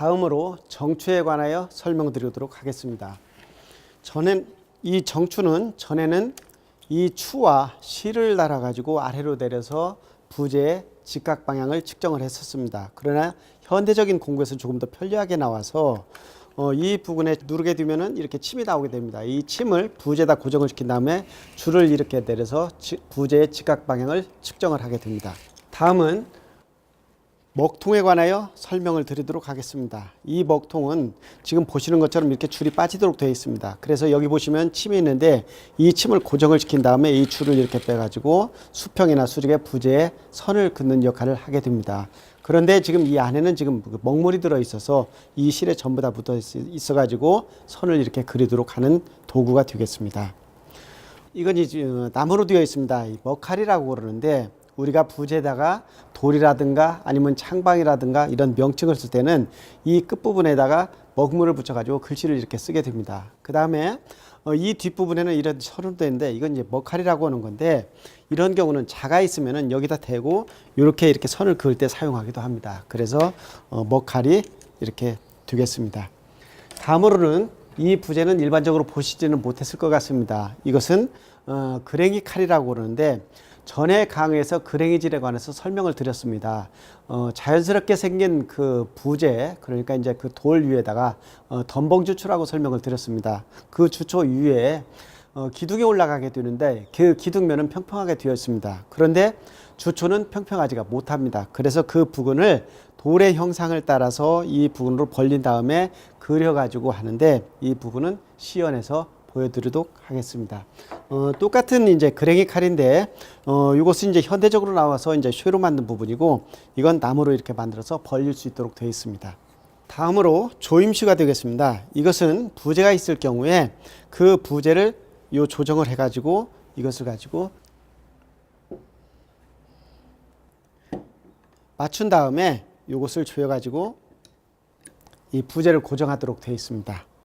다음으로 정추에 관하여 설명드리도록 하겠습니다. 전엔 이 정추는 전에는 이 추와 실을 달아 가지고 아래로 내려서 부재의 직각 방향을 측정을 했었습니다. 그러나 현대적인 공구에서 조금 더 편리하게 나와서 어, 이 부분에 누르게 되면은 이렇게 침이 나오게 됩니다. 이 침을 부재에다 고정을 시킨 다음에 줄을 이렇게 내려서 지- 부재의 직각 방향을 측정을 하게 됩니다. 다음은 먹통에 관하여 설명을 드리도록 하겠습니다. 이 먹통은 지금 보시는 것처럼 이렇게 줄이 빠지도록 되어 있습니다. 그래서 여기 보시면 침이 있는데 이 침을 고정을 시킨 다음에 이 줄을 이렇게 빼가지고 수평이나 수직의 부재에 선을 긋는 역할을 하게 됩니다. 그런데 지금 이 안에는 지금 그 먹물이 들어 있어서 이 실에 전부 다 붙어 있어 가지고 선을 이렇게 그리도록 하는 도구가 되겠습니다. 이건 이제 어, 나무로 되어 있습니다. 이 머칼이라고 그러는데 우리가 부재에다가 돌이라든가 아니면 창방이라든가 이런 명칭을 쓸 때는 이 끝부분에다가 먹물을 붙여가지고 글씨를 이렇게 쓰게 됩니다. 그 다음에 어, 이 뒷부분에는 이런 선으로 되는데 이건 이제 머칼이라고 하는 건데 이런 경우는 자가 있으면은 여기다 대고 이렇게 이렇게 선을 그을 때 사용하기도 합니다. 그래서 어, 머칼이 이렇게 되겠습니다. 다음으로는 이 부재는 일반적으로 보시지는 못했을 것 같습니다. 이것은 어, 그랭이 칼이라고 그러는데 전에 강의에서 그랭이질에 관해서 설명을 드렸습니다. 어, 자연스럽게 생긴 그 부재 그러니까 이제 그 돌 위에다가 어, 덤벙 주추라고 설명을 드렸습니다. 그 주초 위에 어, 기둥이 올라가게 되는데 그 기둥면은 평평하게 되어 있습니다. 그런데 주초는 평평하지가 못합니다. 그래서 그 부분을 돌의 형상을 따라서 이 부분으로 벌린 다음에 그려가지고 하는데 이 부분은 시연해서 보여드리도록 하겠습니다. 어, 똑같은 이제 그랭이 칼인데 어, 이것은 이제 현대적으로 나와서 이제 쇠로 만든 부분이고 이건 나무로 이렇게 만들어서 벌릴 수 있도록 되어 있습니다. 다음으로 조임시가 되겠습니다. 이것은 부재가 있을 경우에 그 부재를 요 조정을 해가지고 이것을 가지고 맞춘 다음에 이것을 조여 가지고 이 부재를 고정하도록 되어 있습니다.